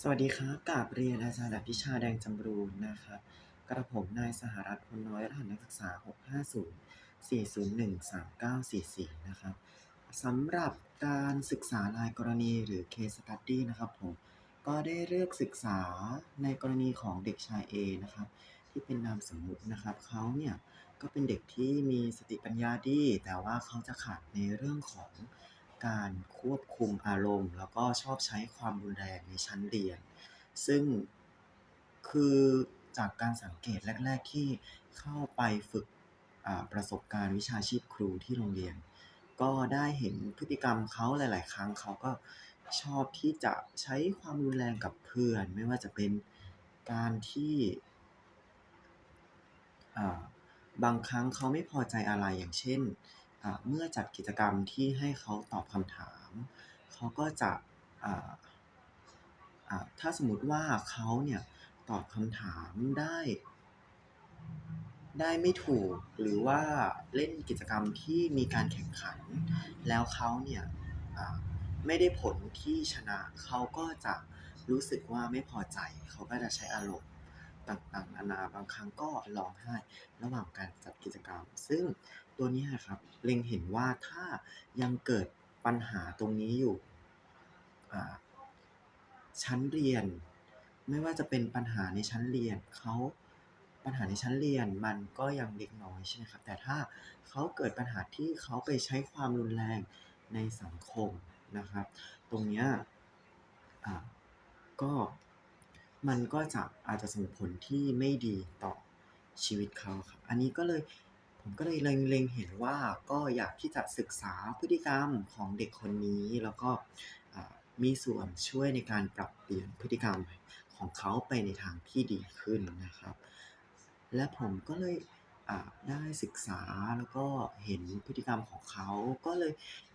สวัสดีครับกาบเรียนอาจารย์อภิชาแดงจำรูนนะครับกระผมนายสหรัฐพลน้อยรหัสนักศึกษา 650-401-3944 นะครับสำหรับการศึกษารายกรณีหรือ Case Study นะครับผมก็ได้เลือกศึกษาในกรณีของเด็กชาย A นะครับ ที่เป็นนามสมมุตินะครับเขาเนี่ยก็เป็นเด็กที่มีสติปัญญาดี แต่ว่าเขาจะขาดในเรื่องของ การควบคุมอารมณ์ แล้วก็ชอบใช้ความรุนแรงในชั้นเรียน ซึ่งคือจากการสังเกตแรก ๆ ที่เข้าไปฝึกประสบการณ์วิชาชีพครูที่โรงเรียน ก็ได้เห็นพฤติกรรมเขาหลาย ๆ ครั้งเขาก็ชอบที่จะใช้ความรุนแรงกับเพื่อน ไม่ว่าจะเป็นการที่บางครั้งเขาไม่พอใจอะไรอย่างเช่น เมื่อจัดกิจกรรมที่ให้เขาตอบคำถาม เขาก็จะถ้าสมมติว่าเขาเนี่ยตอบคำถามได้ ได้ไม่ถูกหรือว่าเล่นกิจกรรมที่มีการแข่งขัน แล้วเขาเนี่ยไม่ได้ผลที่ชนะเขาก็จะรู้สึกว่าไม่พอใจ เขาก็จะใช้อารมณ์ ต่างๆนานาบางครั้งก็ร้องไห้ระหว่างการจัดกิจกรรม ซึ่งตัวนี้ครับเล็งเห็นว่าถ้ายังเกิดปัญหาตรงนี้อยู่ชั้นเรียน ไม่ว่าจะเป็นปัญหาในชั้นเรียนเขาปัญหาในชั้นเรียนมันก็ยังเล็กน้อยใช่ไหมครับ แต่ถ้าเขาเกิดปัญหาที่เขาไปใช้ความรุนแรงในสังคมนะครับ ตรงเนี้ยก็ มันก็จะอาจจะส่งผลที่ไม่ดีต่อชีวิตเขาครับ อันนี้ก็เลยผมก็เลยเล็งเห็นว่าก็อยากที่จะศึกษาพฤติกรรมของเด็กคนนี้แล้วก็มีส่วนช่วยในการปรับเปลี่ยนพฤติกรรมของเขาไปในทางที่ดีขึ้นนะครับ และผมก็เลยได้ศึกษาแล้วก็เห็นพฤติกรรมของเขา ก็เลย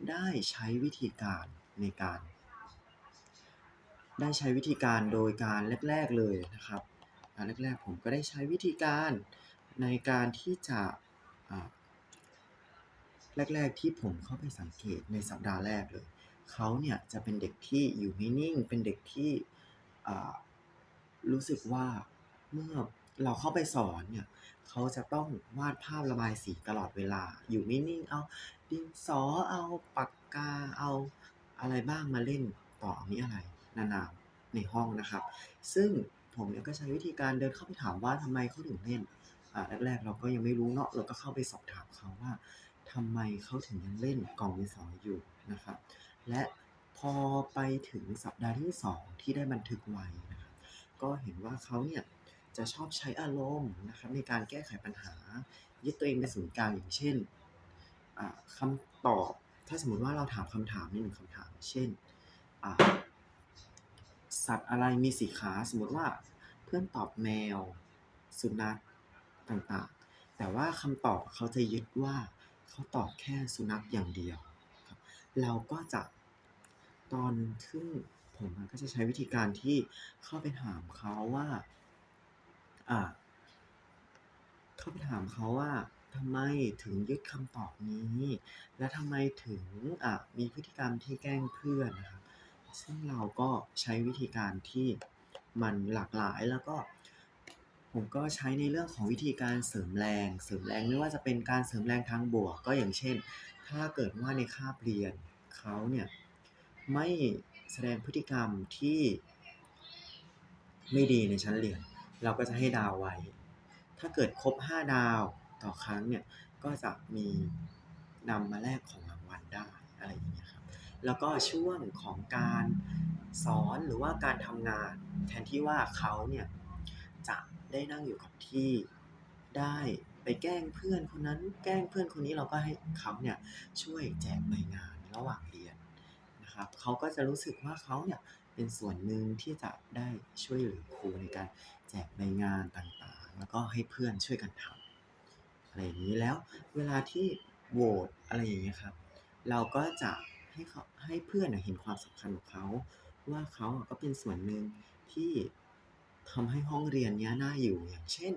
ได้ใช้วิธีการในการ ได้ใช้วิธีการโดยการแรก ๆเลยนะครับอ่าแรกๆผมก็ได้ใช้วิธีการในการที่จะแรก ๆ ที่ผมเข้าไปสังเกตในสัปดาห์แรกเลยเขาเนี่ยจะเป็นเด็กที่อยู่นิ่งๆเป็นเด็กที่รู้สึกว่าเมื่อเราเข้าไปสอนเนี่ยเขาจะต้องวาดภาพระบายสีตลอดเวลา อยู่นิ่งๆเอาดินสอเอาปากกาเอาอะไรบ้างมาเล่นต่อมิอะไร นานาในห้องนะครับ ซึ่งผมเนี่ยก็ใช้วิธีการเดินเข้าไปถามว่าทำไมเขาถึงเล่นอ่าแรกๆเราก็ยังไม่รู้เนาะเราก็เข้าไปสอบถามเขาว่าทำไมเขาถึงยังเล่นกล่องดินสออยู่นะครับ และพอไปถึงสัปดาห์ที่ 2 ที่ได้บันทึกไว้นะครับก็เห็นว่าเขาเนี่ยจะชอบใช้อารมณ์นะครับในการแก้ไขปัญหา ยึดตัวเองเป็นศูนย์กลางอย่างเช่นอ่าคำตอบ ถ้าสมมติว่าเราถามคำถามใน1คำถาม เช่น สัตว์อะไรมี4ขา สมมติว่าเพื่อนตอบแมว สุนัขต่างๆ แต่ว่าคำตอบเขาจะยึดว่าเขาตอบแค่สุนัขอย่างเดียวครับเราก็จะตอนซึ่งผมก็จะใช้วิธีการที่เข้าไปถามเขาว่าอ่าเข้าไปถามเขาว่าทำไมถึงยึดคำตอบนี้ และทำไมถึงอ่ามีพฤติกรรมที่แกล้งเพื่อนนะครับ ซึ่งเราก็ใช้วิธีการที่มันหลากหลายแล้วก็ ผมก็ใช้ในเรื่องของวิธีการเสริมแรง เสริมแรงไม่ว่าจะเป็นการเสริมแรงทางบวก ก็อย่างเช่น ถ้าเกิดว่าในคาบเรียนเขาเนี่ยไม่แสดงพฤติกรรมที่ไม่ดีในชั้นเรียน เราก็จะให้ดาวไว้ ถ้าเกิดครบ 5 ดาวต่อครั้งเนี่ยก็จะมีนำมาแลกของราง แล้วก็ช่วงของการสอนหรือว่าการทำงาน แทนที่ว่าเขาเนี่ยจะได้นั่งอยู่กับที่ได้ไปแกล้งเพื่อนคนนั้น แกล้งเพื่อนคนนี้เราก็ให้เขาเนี่ยช่วยแจกใบงานระหว่างเรียนนะครับเขาก็จะรู้สึกว่าเขาเนี่ยเป็นส่วนหนึ่งที่จะได้ช่วยเหลือครูในการแจกใบงานต่างๆ แล้วก็ให้เพื่อนช่วยกันทำอะไรอย่างงี้แล้วเวลาที่โหวตอะไรอย่างเงี้ยครับ เราก็จะ ให้เขาให้เพื่อนเห็นความสำคัญของเขา ว่าเขาก็เป็นส่วนหนึ่งที่ทำให้ห้องเรียนนี้น่าอยู่อย่างเช่น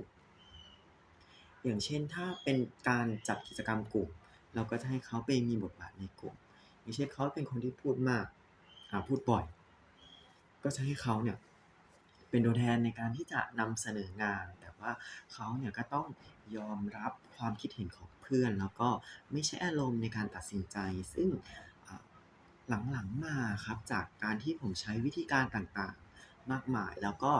อย่างเช่นถ้าเป็นการจัดกิจกรรมกลุ่ม เราก็จะให้เขาไปมีบทบาทในกลุ่มอย่างเช่นเขาเป็นคนที่พูดมากอ่าพูดบ่อย ก็จะให้เขาเนี่ยเป็นตัวแทนในการที่จะนำเสนองาน แต่ว่าเขาเนี่ยก็ต้องยอมรับความคิดเห็นของเพื่อน แล้วก็ไม่ใช้อารมณ์ในการตัดสินใจ ซึ่ง หลังๆมาครับจากการที่ผมใช้วิธีการต่างๆ มากมายแล้วก็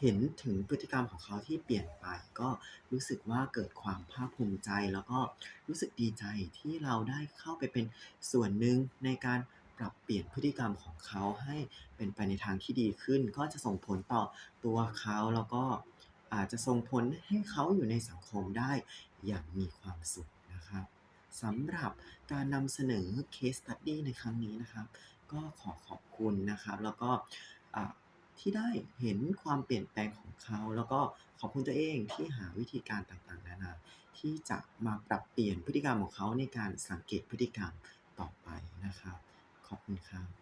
เห็นถึงพฤติกรรมของเขาที่เปลี่ยนไป ก็รู้สึกว่าเกิดความภาคภูมิใจ แล้วก็รู้สึกดีใจที่เราได้เข้าไปเป็นส่วนหนึ่งในการปรับเปลี่ยนพฤติกรรมของเขาให้เป็นไปในทางที่ดีขึ้น ก็จะส่งผลต่อตัวเขาแล้วก็อาจจะส่งผลให้เขาอยู่ในสังคมได้อย่างมีความสุขนะครับ สำหรับการนำเสนอเคสตัดดี้ในครั้งนี้นะครับ ก็ขอขอบคุณนะครับ แล้วก็ที่ได้เห็นความเปลี่ยนแปลงของเขา แล้วก็ขอบคุณตัวเองที่หาวิธีการต่างๆ นานา ที่จะมาปรับเปลี่ยนพฤติกรรมของเขาในการสังเกตพฤติกรรมต่อไปนะครับ ขอบคุณครับ